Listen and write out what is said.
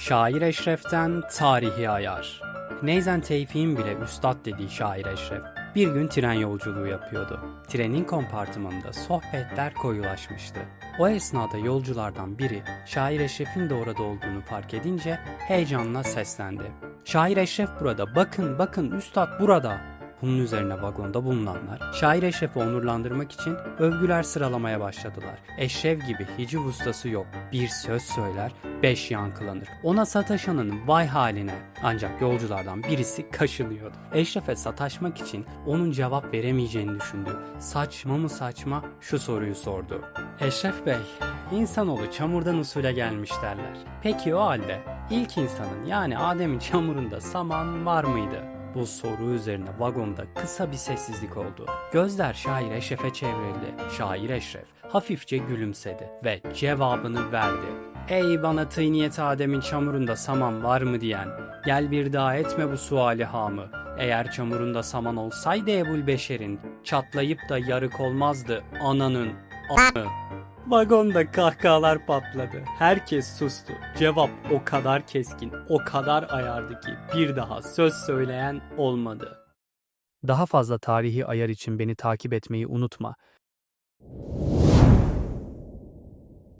Şair Eşref'ten tarihi ayar. Neyzen Tevfik'in bile üstad dediği şair Eşref bir gün tren yolculuğu yapıyordu. Trenin kompartımanında sohbetler koyulaşmıştı. O esnada yolculardan biri şair Eşref'in de orada olduğunu fark edince heyecanla seslendi. Şair Eşref burada, bakın bakın üstad burada. Bunun üzerine vagonda bulunanlar şair Eşref'i onurlandırmak için övgüler sıralamaya başladılar. Eşref gibi hiciv ustası yok. Bir söz söyler, beş yankılanır. Ona sataşanın vay haline. Ancak yolculardan birisi kaşınıyordu. Eşref'e sataşmak için onun cevap veremeyeceğini düşündü. Saçma mı saçma şu soruyu sordu. Eşref Bey, insanoğlu çamurdan usule gelmiş derler. Peki o halde ilk insanın yani Adem'in çamurunda saman var mıydı? Bu soru üzerine vagonda kısa bir sessizlik oldu. Gözler şair Eşref'e çevrildi. Şair Eşref hafifçe gülümsedi ve cevabını verdi. Ey bana tıyniyet Adem'in çamurunda saman var mı diyen, gel bir daha etme bu suali hamı. Eğer çamurunda saman olsaydı Ebul Beşer'in, çatlayıp da yarık olmazdı ananın a**ı. Vagonda kahkahalar patladı. Herkes sustu. Cevap o kadar keskin, o kadar ayardı ki bir daha söz söyleyen olmadı. Daha fazla tarihi ayar için beni takip etmeyi unutma.